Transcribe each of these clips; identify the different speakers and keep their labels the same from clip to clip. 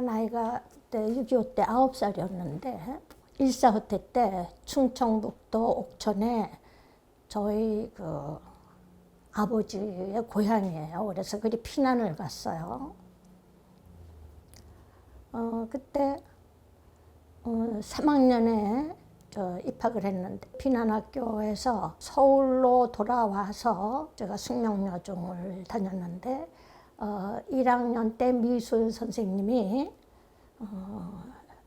Speaker 1: 나이가 그때 6.25 때 9살이었는데 일사후퇴 때 충청북도 옥천에 저희 그 아버지의 고향이에요. 그래서 그리 피난을 갔어요. 어, 그때 어, 3학년에 저 입학을 했는데 피난학교에서 서울로 돌아와서 제가 숙명여중을 다녔는데 어, 1학년 때 미술 선생님이 어,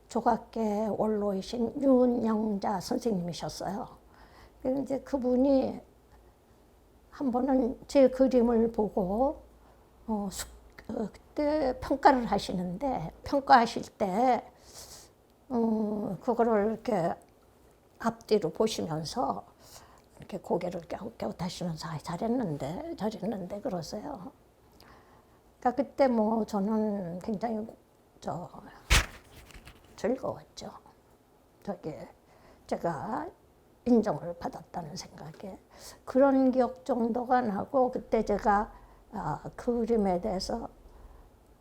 Speaker 1: 조각계 원로이신 윤영자 선생님이셨어요. 그래서 이제 그분이 한 번은 제 그림을 보고 어, 숙- 어, 그때 평가를 하시는데 평가하실 때 어, 그거를 이렇게 앞뒤로 보시면서 이렇게 고개를 갸웃갸웃 하시면서 아, 잘했는데 잘했는데 그러세요. 그러니까 그때 뭐 저는 굉장히 저 즐거웠죠. 저기 제가 인정을 받았다는 생각에 그런 기억 정도가 나고 그때 제가 아, 그림에 대해서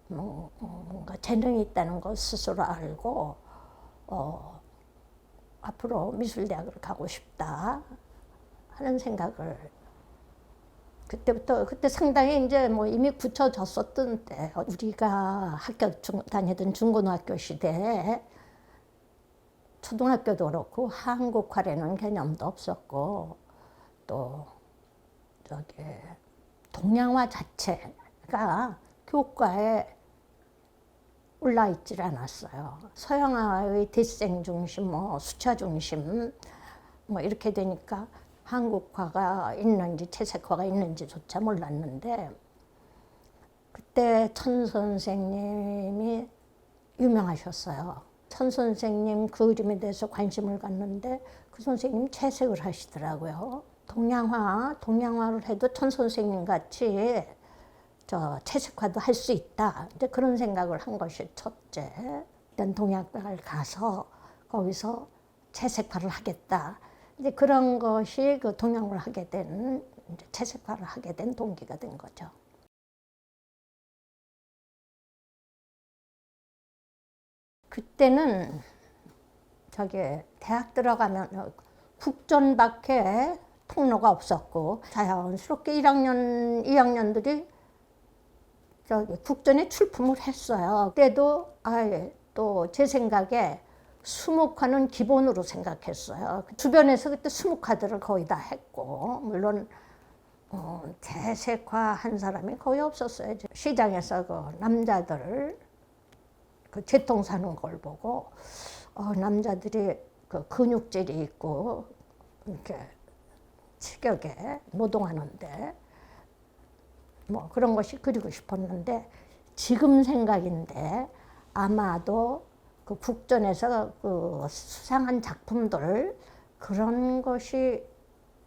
Speaker 1: 뭐, 어, 뭔가 재능이 있다는 걸 스스로 알고 어, 앞으로 미술대학을 가고 싶다 하는 생각을 그때부터 그때 상당히 이제 뭐 이미 굳혀졌었던 때 우리가 학교 중, 다니던 중고등학교 시대에 초등학교도 그렇고 한국화라는 개념도 없었고 또 저기 동양화 자체가 교과에 올라 있질 않았어요. 서양화의 대생 중심, 뭐 수차 중심, 뭐 이렇게 되니까 한국화가 있는지 채색화가 있는지조차 몰랐는데 그때 천 선생님이 유명하셨어요. 천 선생님 그 그림에 대해서 관심을 갖는데 그 선생님 채색을 하시더라고요. 동양화, 동양화를 해도 천 선생님 같이 저 채색화도 할 수 있다. 이제 그런 생각을 한 것이 첫째. 일단 동양을 가서 거기서 채색화를 하겠다. 이제 그런 것이 그 동양을 하게 된 채색화를 하게 된 동기가 된 거죠. 그때는 저기 대학 들어가면 국전밖에 통로가 없었고 자연스럽게 1학년, 2학년들이 저기 국전에 출품을 했어요. 그때도 아예 또 제 생각에 수목화는 기본으로 생각했어요. 주변에서 그때 수목화들을 거의 다 했고 물론 어, 대색화 한 사람이 거의 없었어요. 시장에서 그 남자들 그 재통 사는 걸 보고 어, 남자들이 그 근육질이 있고 이렇게 체격에 노동하는데 뭐 그런 것이 그리고 싶었는데 지금 생각인데 아마도 그 국전에서 그 수상한 작품들 그런 것이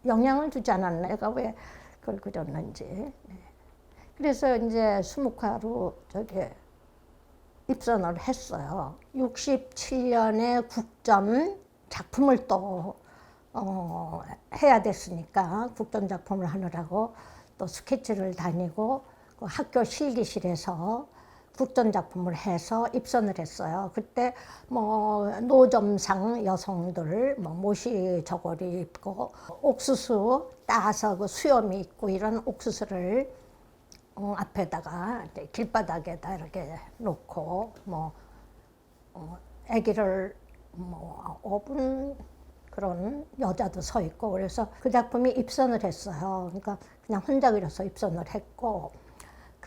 Speaker 1: 영향을 주지 않았나 내가 왜 그걸 그렸는지 네. 그래서 이제 수묵화로 저기 입선을 했어요. 67년에 국전 작품을 또 어, 해야 됐으니까 국전 작품을 하느라고 또 스케치를 다니고 그 학교 실기실에서 국전 작품을 해서 입선을 했어요. 그때 뭐 노점상 여성들 뭐 모시 저고리 입고 옥수수 따서 그 수염이 있고 이런 옥수수를 어, 앞에다가 이제 길바닥에다 이렇게 놓고 뭐 어, 아기를 뭐 업은 그런 여자도 서 있고 그래서 그 작품이 입선을 했어요. 그러니까 그냥 혼자 그려서 입선을 했고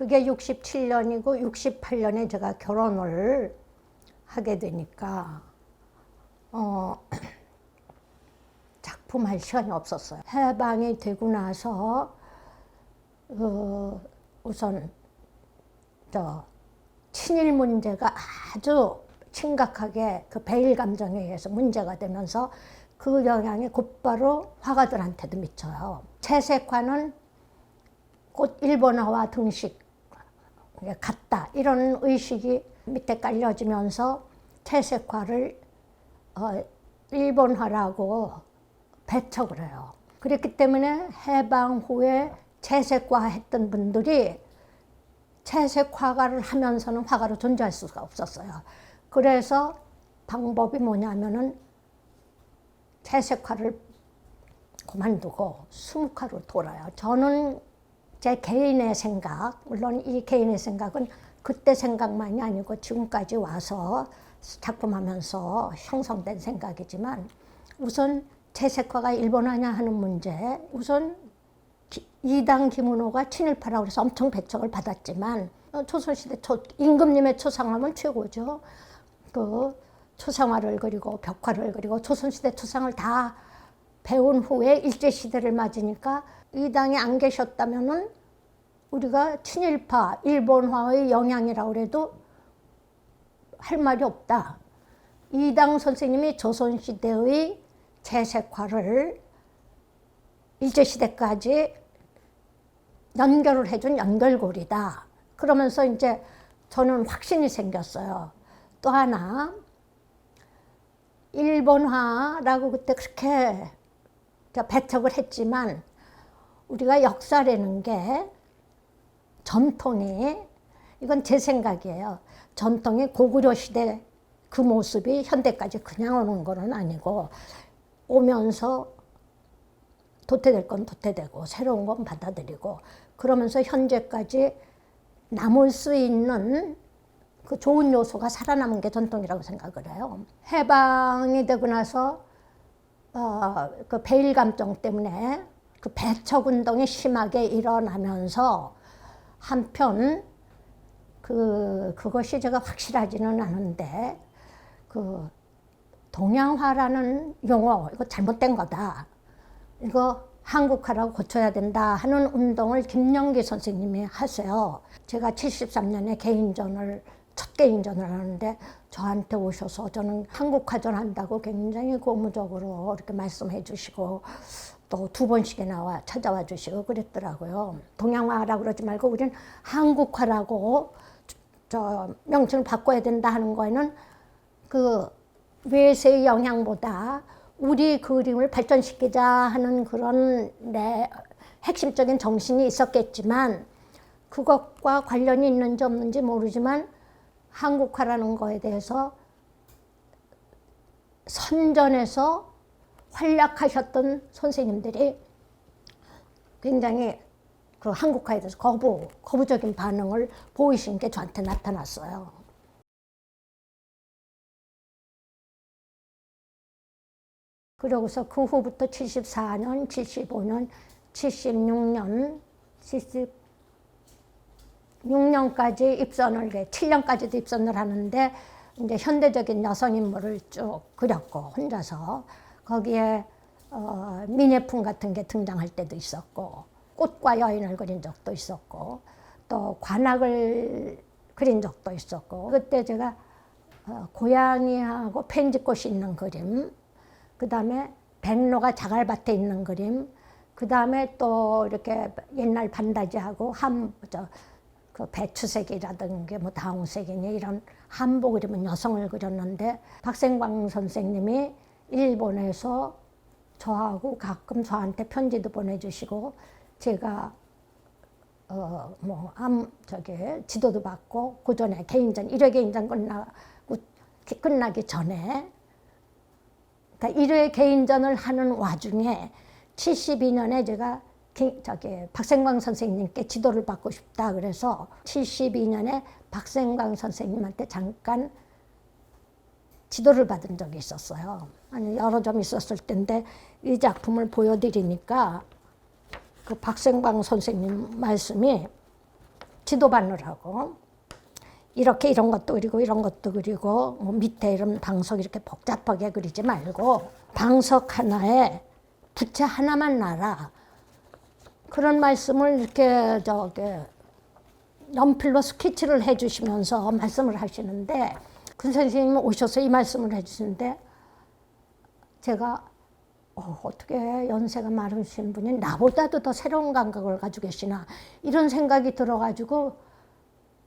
Speaker 1: 그게 67년이고 68년에 제가 결혼을 하게 되니까 어 작품 할 시간이 없었어요. 해방이 되고 나서 어, 우선 저 친일 문제가 아주 심각하게 그 배일 감정에 의해서 문제가 되면서 그 영향이 곧바로 화가들한테도 미쳐요. 채색화는 곧 일본어와 등식 같다 이런 의식이 밑에 깔려지면서 채색화를 어, 일본화라고 배척을 해요. 그랬기 때문에 해방 후에 채색화 했던 분들이 채색 화가를 하면서는 화가로 존재할 수가 없었어요. 그래서 방법이 뭐냐면은 채색화를 그만두고 수묵화로 돌아요. 저는 제 개인의 생각, 물론 이 개인의 생각은 그때 생각만이 아니고 지금까지 와서 작품하면서 형성된 생각이지만 우선 채색화가 일본화냐 하는 문제, 우선 기- 이당 김은호가 친일파라고 해서 엄청 배척을 받았지만 어, 조선시대 초, 임금님의 초상화면 최고죠. 그 초상화를 그리고 벽화를 그리고 조선시대 초상을 다 배운 후에 일제시대를 맞으니까 이 당에 안 계셨다면은 우리가 친일파, 일본화의 영향이라고 그래도 할 말이 없다. 이당 선생님이 조선시대의 재색화를 일제시대까지 연결을 해준 연결고리다. 그러면서 이제 저는 확신이 생겼어요. 또 하나, 일본화라고 그때 그렇게 저 배척을 했지만 우리가 역사라는 게 전통이 이건 제 생각이에요. 전통이 고구려 시대 그 모습이 현대까지 그냥 오는 거는 아니고 오면서 도태될 건 도태되고 새로운 건 받아들이고 그러면서 현재까지 남을 수 있는 그 좋은 요소가 살아남은 게 전통이라고 생각을 해요. 해방이 되고 나서 어, 그 베일 감정 때문에 그 배척 운동이 심하게 일어나면서 한편 그 그것이 제가 확실하지는 않은데 그 동양화라는 용어 이거 잘못된 거다. 이거 한국화라고 고쳐야 된다 하는 운동을 김영기 선생님이 하세요. 제가 73년에 개인전을 첫 개인전을 하는데 저한테 오셔서 저는 한국화전 한다고 굉장히 고무적으로 이렇게 말씀해 주시고 또 두 번씩이나 와 찾아와 주시고 그랬더라고요. 동양화라고 그러지 말고 우리는 한국화라고 저 명칭을 바꿔야 된다 하는 거에는 그 외세의 영향보다 우리 그림을 발전시키자 하는 그런 내 핵심적인 정신이 있었겠지만 그것과 관련이 있는지 없는지 모르지만 한국화라는 거에 대해서 선전에서 활약하셨던 선생님들이 굉장히 그 한국화에 대해서 거부, 거부적인 반응을 보이신 게 저한테 나타났어요. 그러고서 그 후부터 74년, 75년, 76년, 76년까지 입선을, 7년까지도 입선을 하는데 이제 현대적인 여성 인물을 쭉 그렸고 혼자서 거기에 어, 미네품 같은 게 등장할 때도 있었고 꽃과 여인을 그린 적도 있었고 또 관악을 그린 적도 있었고 그때 제가 어, 고양이하고 펜지꽃이 있는 그림 그 다음에 백로가 자갈밭에 있는 그림, 그 다음에 또 이렇게 옛날 반다지하고 한, 저, 그 배추색이라든가 뭐 다홍색이니 이런 한복 그림은 여성을 그렸는데 박생광 선생님이 일본에서 저하고 가끔 저한테 편지도 보내주시고 제가 어뭐암 저기 지도도 받고 그 전에 개인전 일회 개인전 끝나고 끝나기 전에 그러니까 1회 개인전을 하는 와중에 72년에 제가 기, 저기 박생광 선생님께 지도를 받고 싶다 그래서 72년에 박생광 선생님한테 잠깐 지도를 받은 적이 있었어요. 아니 여러 점 있었을 텐데 이 작품을 보여드리니까 그 박생광 선생님 말씀이 지도 받느라고 이렇게 이런 것도 그리고 이런 것도 그리고 뭐 밑에 이런 방석 이렇게 복잡하게 그리지 말고 방석 하나에 부채 하나만 놔라. 그런 말씀을 이렇게 저기 연필로 스케치를 해주시면서 말씀을 하시는데 그 선생님 오셔서 이 말씀을 해주시는데 제가 어, 어떻게 연세가 많으신 분이 나보다도 더 새로운 감각을 가지고 계시나 이런 생각이 들어가지고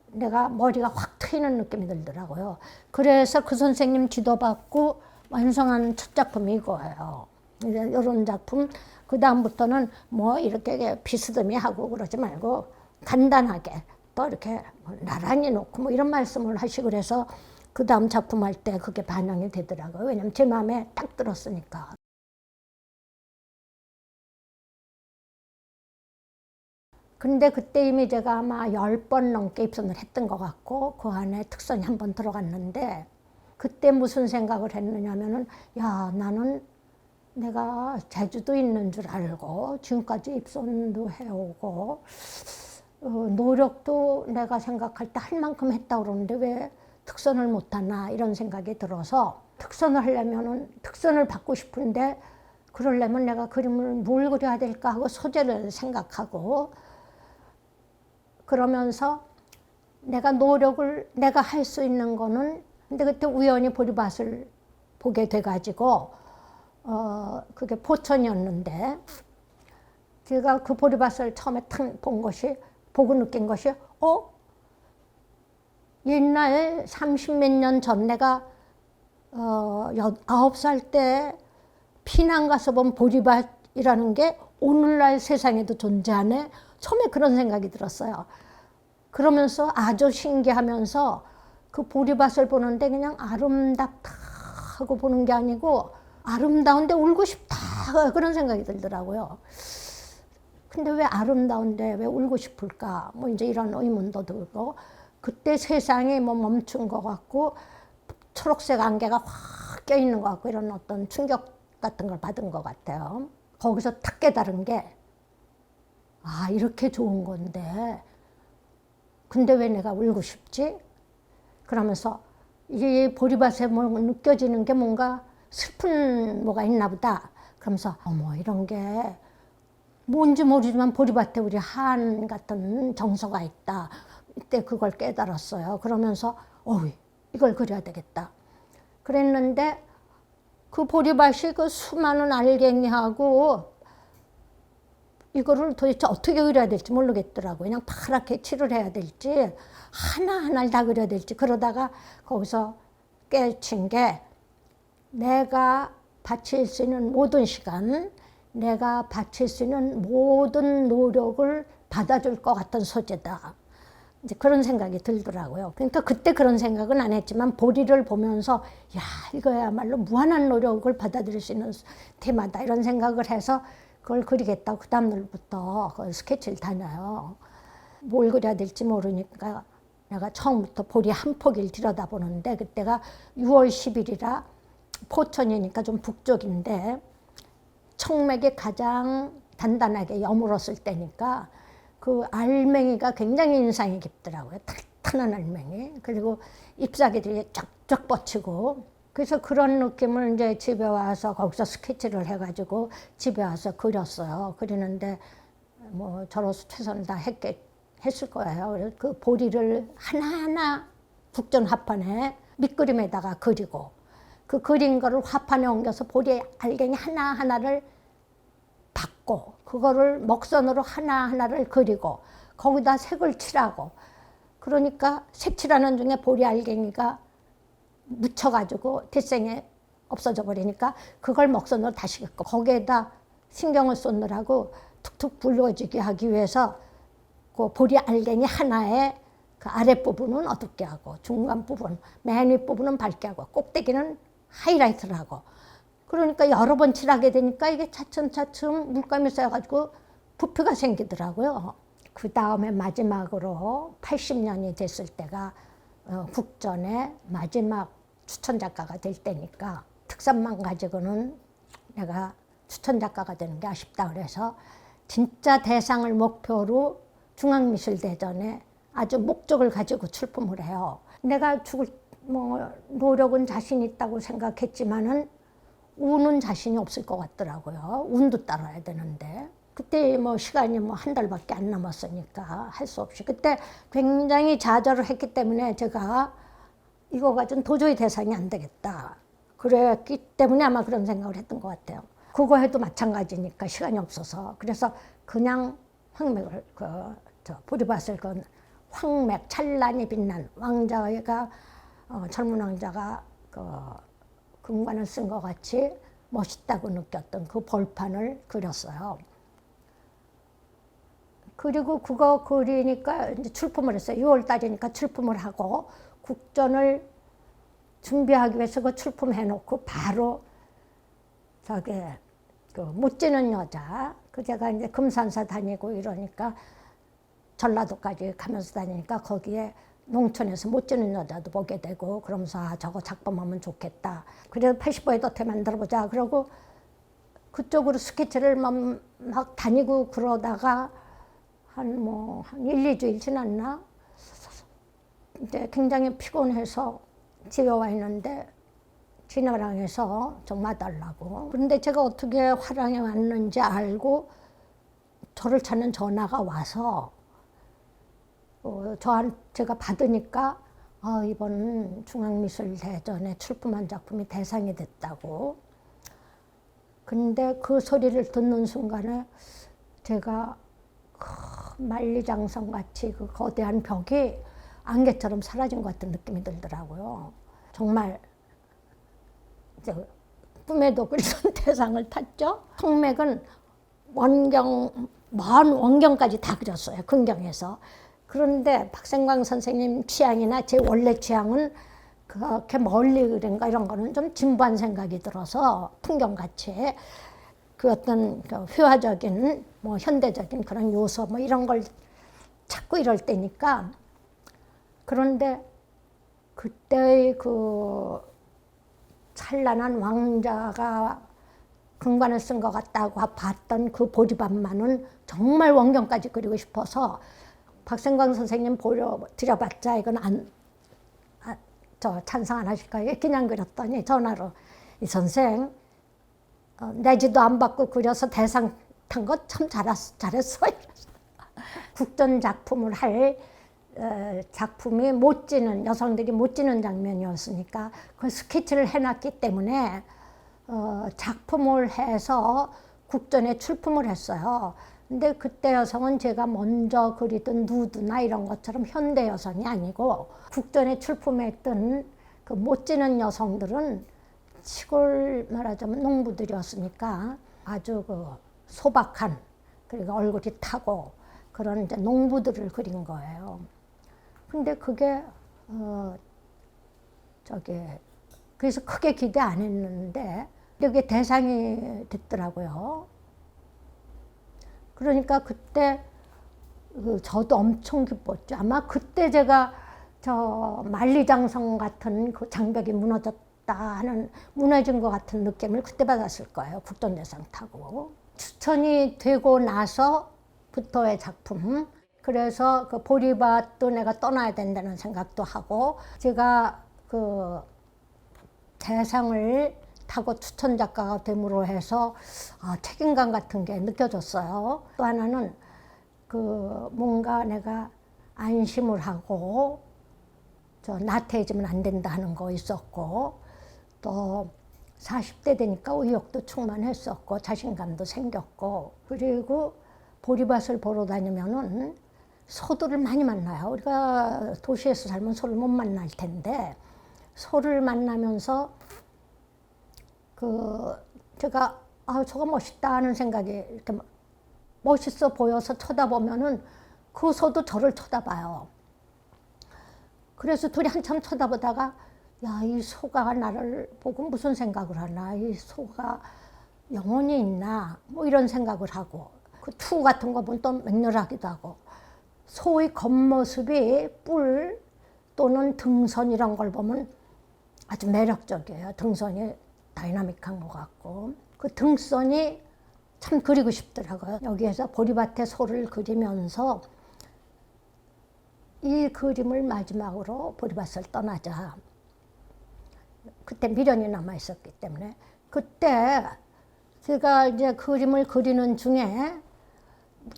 Speaker 1: 내가 머리가 확 트이는 느낌이 들더라고요. 그래서 그 선생님 지도받고 완성한 첫 작품이 이거예요. 이런 작품 그 다음부터는 뭐 이렇게 비스듬히 하고 그러지 말고 간단하게 또 이렇게 뭐 나란히 놓고 뭐 이런 말씀을 하시고 그래서 그 다음 작품 할 때 그게 반영이 되더라고요. 왜냐면 제 마음에 딱 들었으니까. 근데 그때 이미 제가 아마 열 번 넘게 입선을 했던 것 같고 그 안에 특선이 한 번 들어갔는데 그때 무슨 생각을 했느냐면은 야 나는 내가 제주도 있는 줄 알고 지금까지 입선도 해오고 어, 노력도 내가 생각할 때 할 만큼 했다 그러는데 왜 특선을 못하나 이런 생각이 들어서 특선을 하려면은 특선을 받고 싶은데 그러려면 내가 그림을 뭘 그려야 될까 하고 소재를 생각하고 그러면서 내가 노력을 내가 할 수 있는 거는 근데 그때 우연히 보리밭을 보게 돼가지고 어 그게 포천이었는데 제가 그 보리밭을 처음에 탁 본 것이 보고 느낀 것이 어 옛날 30몇 년 전 내가 어 아홉 살때 피난 가서 본 보리밭이라는 게 오늘날 세상에도 존재하네. 처음에 그런 생각이 들었어요. 그러면서 아주 신기하면서 그 보리밭을 보는데 그냥 아름답다 하고 보는 게 아니고 아름다운데 울고 싶다 그런 생각이 들더라고요. 근데 왜 아름다운데 왜 울고 싶을까? 뭐 이제 이런 의문도 들고 그때 세상이 뭐 멈춘 것 같고 초록색 안개가 확 껴있는 것 같고 이런 어떤 충격 같은 걸 받은 것 같아요. 거기서 탁 깨달은 게 아, 이렇게 좋은 건데 근데 왜 내가 울고 싶지? 그러면서 이 보리밭에 뭐 느껴지는 게 뭔가 슬픈 뭐가 있나 보다. 그러면서 어머 이런 게 뭔지 모르지만 보리밭에 우리 한 같은 정서가 있다. 이때 그걸 깨달았어요. 그러면서 어우 이걸 그려야 되겠다. 그랬는데 그 보리밭이 그 수많은 알갱이하고 이거를 도대체 어떻게 그려야 될지 모르겠더라고요. 그냥 파랗게 칠을 해야 될지 하나하나를 다 그려야 될지 그러다가 거기서 깨친 게 내가 바칠 수 있는 모든 시간, 내가 바칠 수 있는 모든 노력을 받아줄 것 같은 소재다. 이제 그런 생각이 들더라고요. 그러니까 그때 그런 생각은 안 했지만 보리를 보면서 야 이거야말로 무한한 노력을 받아들일 수 있는 테마다 이런 생각을 해서 그걸 그리겠다고 그 다음날부터 그 스케치를 다녀요. 뭘 그려야 될지 모르니까 내가 처음부터 보리 한 포기를 들여다보는데 그때가 6월 10일이라 포천이니까 좀 북쪽인데 청맥이 가장 단단하게 여물었을 때니까 그 알맹이가 굉장히 인상이 깊더라고요. 탄탄한 알맹이. 그리고 잎사귀들이 쫙쫙 뻗치고 그래서 그런 느낌을 이제 집에 와서 거기서 스케치를 해가지고 집에 와서 그렸어요. 그리는데 뭐 저로서 최선을 다 했겠, 했을 거예요. 그 보리를 하나하나 국전 화판에 밑그림에다가 그리고 그 그린 거를 화판에 옮겨서 보리 알갱이 하나하나를 받고 그거를 먹선으로 하나하나를 그리고 거기다 색을 칠하고 그러니까 색칠하는 중에 보리 알갱이가 묻혀가지고 대생에 없어져 버리니까 그걸 먹선으로 다시 긋고 거기에다 신경을 쏟느라고 툭툭 붉어지게 하기 위해서 그 보리 알갱이 하나에 그 아랫부분은 어둡게 하고 중간 부분, 맨 윗부분은 밝게 하고 꼭대기는 하이라이트를 하고 그러니까 여러 번 칠하게 되니까 이게 차츰차츰 물감이 쌓여가지고 부피가 생기더라고요. 그 다음에 마지막으로 80년이 됐을 때가 어, 국전의 마지막 추천 작가가 될 때니까 특산만 가지고는 내가 추천 작가가 되는 게 아쉽다 그래서 진짜 대상을 목표로 중앙미술대전에 아주 목적을 가지고 출품을 해요. 내가 죽을 뭐 노력은 자신 있다고 생각했지만은 우는 자신이 없을 것 같더라고요. 운도 따라야 되는데. 그때 뭐 시간이 뭐 한 달밖에 안 남았으니까 할 수 없이 그때 굉장히 좌절을 했기 때문에 제가 이거 가지고 도저히 대상이 안 되겠다. 그랬기 때문에 아마 그런 생각을 했던 것 같아요. 그거 해도 마찬가지니까 시간이 없어서 그래서 그냥 황맥을 그 저 보리밭을 그 황맥 찬란히 빛난 왕자가 어, 젊은 왕자가 그 금관을 쓴 것 같이 멋있다고 느꼈던 그 벌판을 그렸어요. 그리고 그거 그리니까 이제 출품을 했어요. 6월 달이니까 출품을 하고 국전을 준비하기 위해서 그 출품해 놓고 바로 저기 그못 지는 여자 그 제가 이제 금산사 다니고 이러니까 전라도까지 가면서 다니니까 거기에 농촌에서 못 지는 여자도 보게 되고 그러면서 아 저거 작품하면 좋겠다. 그래서 85에도 어떻게 만들어보자. 그러고 그쪽으로 스케치를 막, 막 다니고 그러다가 한 뭐한 1, 2주일 지났나? 이제 굉장히 피곤해서 집에 와 있는데 진화랑에서 좀 와달라고. 그런데 제가 어떻게 화랑에 왔는지 알고 저를 찾는 전화가 와서 어, 저한 제가 받으니까 아, 이번 중앙미술대전에 출품한 작품이 대상이 됐다고. 근데 그 소리를 듣는 순간에 제가 큰 만리장성 같이 그 거대한 벽이 안개처럼 사라진 것 같은 느낌이 들더라고요. 정말 이제 꿈에도 그리던 대상을 탔죠. 성맥은 원경 먼 원경까지 다 그렸어요. 근경에서. 그런데 박생광 선생님 취향이나 제 원래 취향은 그렇게 멀리 그린가 이런 거는 좀 진부한 생각이 들어서 풍경같이 그 어떤 그 회화적인 뭐 현대적인 그런 요소 뭐 이런 걸 찾고 이럴 때니까 그런데 그때의 그 찬란한 왕자가 근관을 쓴 것 같다고 봤던 그 보리밥만은 정말 원경까지 그리고 싶어서 박생광 선생님 보려 드려봤자 이건 안, 아, 저 찬성 안 하실까요? 그냥 그렸더니 전화로 이 선생 어, 내지도 안 받고 그려서 대상 탄 거 참 잘했어, 잘했어. 국전 작품을 할 어, 작품이 못 지는 여성들이 못 지는 장면이었으니까 그 스케치를 해놨기 때문에 어, 작품을 해서 국전에 출품을 했어요. 근데 그때 여성은 제가 먼저 그리던 누드나 이런 것처럼 현대 여성이 아니고 국전에 출품했던 그 못 지는 여성들은 시골 말하자면 농부들이었으니까 아주 그 소박한 그리고 얼굴이 타고 그런 이제 농부들을 그린 거예요. 근데 그게 어 저기 그래서 크게 기대 안 했는데 그게 대상이 됐더라고요. 그러니까 그때 그 저도 엄청 기뻤죠. 아마 그때 제가 저 만리장성 같은 그 장벽이 무너졌다 하는 무너진 것 같은 느낌을 그때 받았을 거예요. 국돈대상 타고 추천이 되고 나서부터의 작품. 그래서 그 보리밭도 내가 떠나야 된다는 생각도 하고 제가 그 대상을 타고 추천 작가가 됨으로 해서 아, 책임감 같은 게 느껴졌어요. 또 하나는 그 뭔가 내가 안심을 하고 저 나태해지면 안 된다 하는 거 있었고 또 40대 되니까 의욕도 충만했었고 자신감도 생겼고 그리고 보리밭을 보러 다니면은 소들을 많이 만나요. 우리가 도시에서 살면 소를 못 만날 텐데 소를 만나면서 그 제가 아 저거 멋있다 하는 생각이 이렇게 멋있어 보여서 쳐다보면은 그 소도 저를 쳐다봐요. 그래서 둘이 한참 쳐다보다가 야 이 소가 나를 보고 무슨 생각을 하나 이 소가 영혼이 있나 뭐 이런 생각을 하고 그 투 같은 거 보면 또 맹렬하기도 하고 소의 겉모습이 뿔 또는 등선 이런 걸 보면 아주 매력적이에요. 등선이 다이나믹한 것 같고 그 등선이 참 그리고 싶더라고요. 여기에서 보리밭에 소를 그리면서 이 그림을 마지막으로 보리밭을 떠나자. 그때 미련이 남아 있었기 때문에 그때 제가 이제 그림을 그리는 중에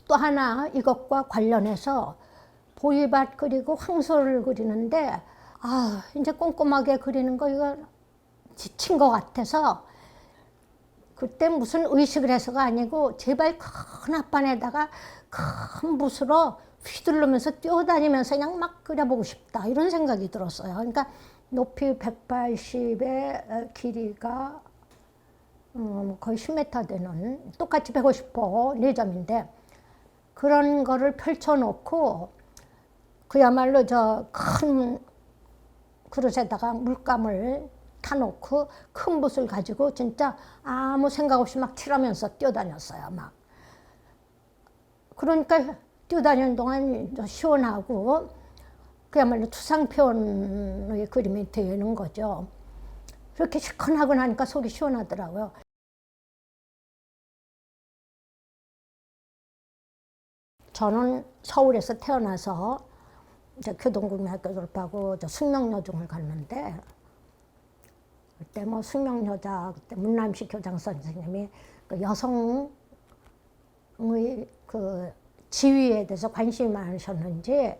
Speaker 1: 또 하나 이것과 관련해서 보리밭 그리고 황소를 그리는데 아 이제 꼼꼼하게 그리는 거 이거 지친 것 같아서 그때 무슨 의식을 해서가 아니고 제발 큰 앞판에다가 큰 붓으로 휘두르면서 뛰어다니면서 그냥 막 그려보고 싶다 이런 생각이 들었어요. 그러니까 높이 180에 길이가 음, 거의 10m 되는 똑같이 150호 4점인데 그런 거를 펼쳐놓고 그야말로 저 큰 그릇에다가 물감을 타놓고 큰 붓을 가지고 진짜 아무 생각 없이 막 칠하면서 뛰어다녔어요. 막. 그러니까 뛰어다니는 동안 시원하고 그야말로 투상표현의 그림이 되는 거죠. 그렇게 시큰하고 나니까 속이 시원하더라고요. 저는 서울에서 태어나서 교동국민학교 졸업하고 저 숙명여중을 갔는데 그때 뭐 숙명여자 그때 문남식 교장 선생님이 그 여성의 그 지위에 대해서 관심이 많으셨는지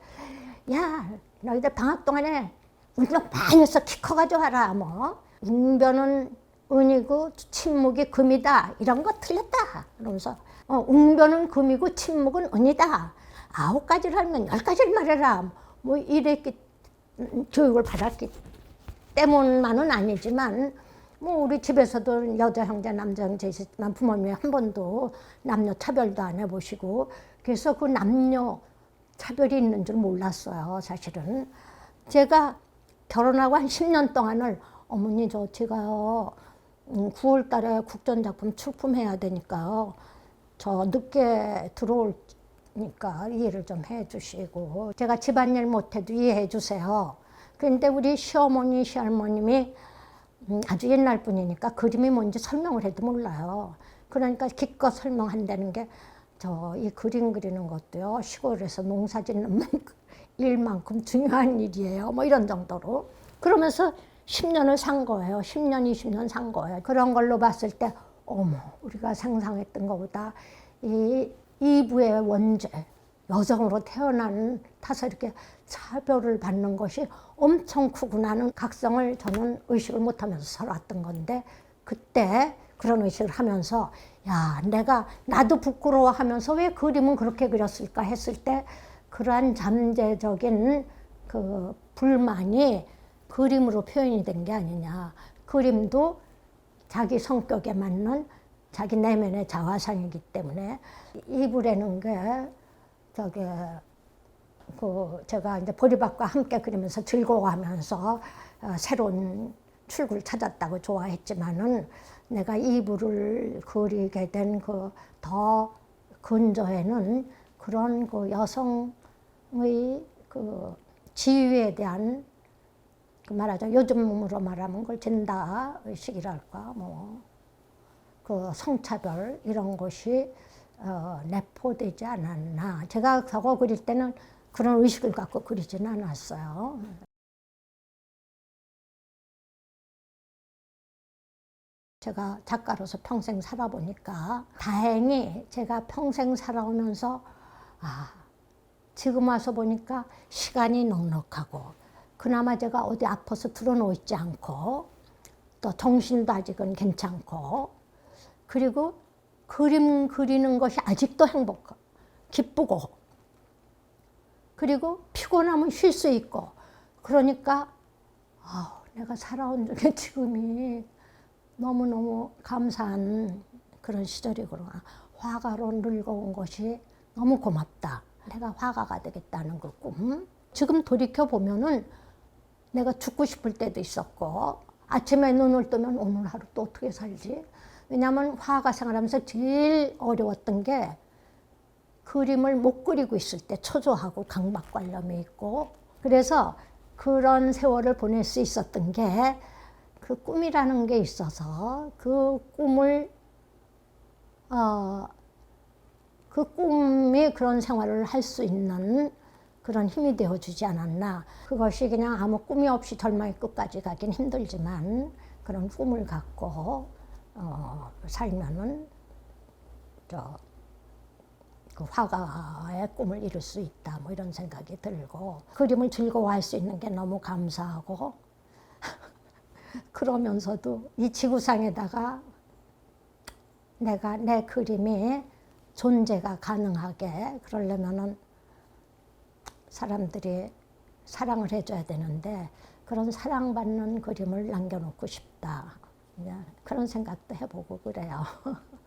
Speaker 1: 야 너희들 방학 동안에 운동 많이 해서 키 커가지고 하라 뭐. 웅변은 은이고 침묵이 금이다. 이런 거 틀렸다. 그러면서 어, 웅변은 금이고 침묵은 은이다. 아홉 가지를 하면 열 가지를 말해라. 뭐 이랬기 교육을 받았기 때문만은 아니지만 뭐 우리 집에서도 여자 형제 남자 형제 있었지만 부모님이 한 번도 남녀 차별도 안 해보시고 그래서 그 남녀 차별이 있는 줄 몰랐어요 사실은. 제가 결혼하고 한 10년 동안을 어머니 저 제가요 9월 달에 국전작품 출품해야 되니까요. 저 늦게 들어올니까 이해를 좀 해주시고 제가 집안일 못해도 이해해 주세요 그런데 우리 시어머니 시할머님이 음, 아주 옛날 분이니까 그림이 뭔지 설명을 해도 몰라요. 그러니까 기껏 설명한다는 게 저 이 그림 그리는 것도요 시골에서 농사 짓는 일만큼 중요한 일이에요. 뭐 이런 정도로. 그러면서 10년을 산 거예요. 10년 20년 산 거예요. 그런 걸로 봤을 때 어머 우리가 상상했던 것보다 이 이부의 원죄 여성으로 태어난 탓에 이렇게 차별을 받는 것이 엄청 크구나는 각성을 저는 의식을 못하면서 살았던 건데 그때 그런 의식을 하면서 야 내가 나도 부끄러워하면서 왜 그림은 그렇게 그렸을까 했을 때 그러한 잠재적인 그 불만이 그림으로 표현이 된 게 아니냐. 그림도 자기 성격에 맞는 자기 내면의 자화상이기 때문에 이불에는 게 저게 그 제가 이제 보리밥과 함께 그리면서 즐거워하면서 어, 새로운 출구를 찾았다고 좋아했지만은 내가 이불을 그리게 된 그 더 근저에는 그런 그 여성의 그 지위에 대한 그 말하자 요즘으로 말하면 그걸 젠다 의식이랄까 뭐. 그 성차별 이런 것이 어, 내포되지 않았나. 제가 저거 그릴 때는 그런 의식을 갖고 그리지는 않았어요. 제가 작가로서 평생 살아보니까 다행히 제가 평생 살아오면서 아 지금 와서 보니까 시간이 넉넉하고 그나마 제가 어디 아파서 들어놓 있지 않고 또 정신도 아직은 괜찮고 그리고 그림 그리는 것이 아직도 행복 기쁘고 그리고 피곤하면 쉴 수 있고 그러니까 아 내가 살아온 중에 지금이 너무너무 감사한 그런 시절이구나. 화가로 늙어온 것이 너무 고맙다. 내가 화가가 되겠다는 그 꿈. 지금 돌이켜 보면은 내가 죽고 싶을 때도 있었고 아침에 눈을 뜨면 오늘 하루 또 어떻게 살지? 왜냐하면 화가 생활하면서 제일 어려웠던 게 그림을 못 그리고 있을 때 초조하고 강박관념이 있고 그래서 그런 세월을 보낼 수 있었던 게 그 꿈이라는 게 있어서 그 꿈을 어, 그 꿈이 그런 생활을 할 수 있는 그런 힘이 되어주지 않았나. 그것이 그냥 아무 꿈이 없이 절망의 끝까지 가긴 힘들지만 그런 꿈을 갖고 어, 살면은 저, 그 화가의 꿈을 이룰 수 있다. 뭐 이런 생각이 들고 그림을 즐거워할 수 있는 게 너무 감사하고 그러면서도 이 지구상에다가 내가 내 그림이 존재가 가능하게 그러려면은 사람들이 사랑을 해줘야 되는데 그런 사랑받는 그림을 남겨놓고 싶다. 그런 생각도 해보고 그래요.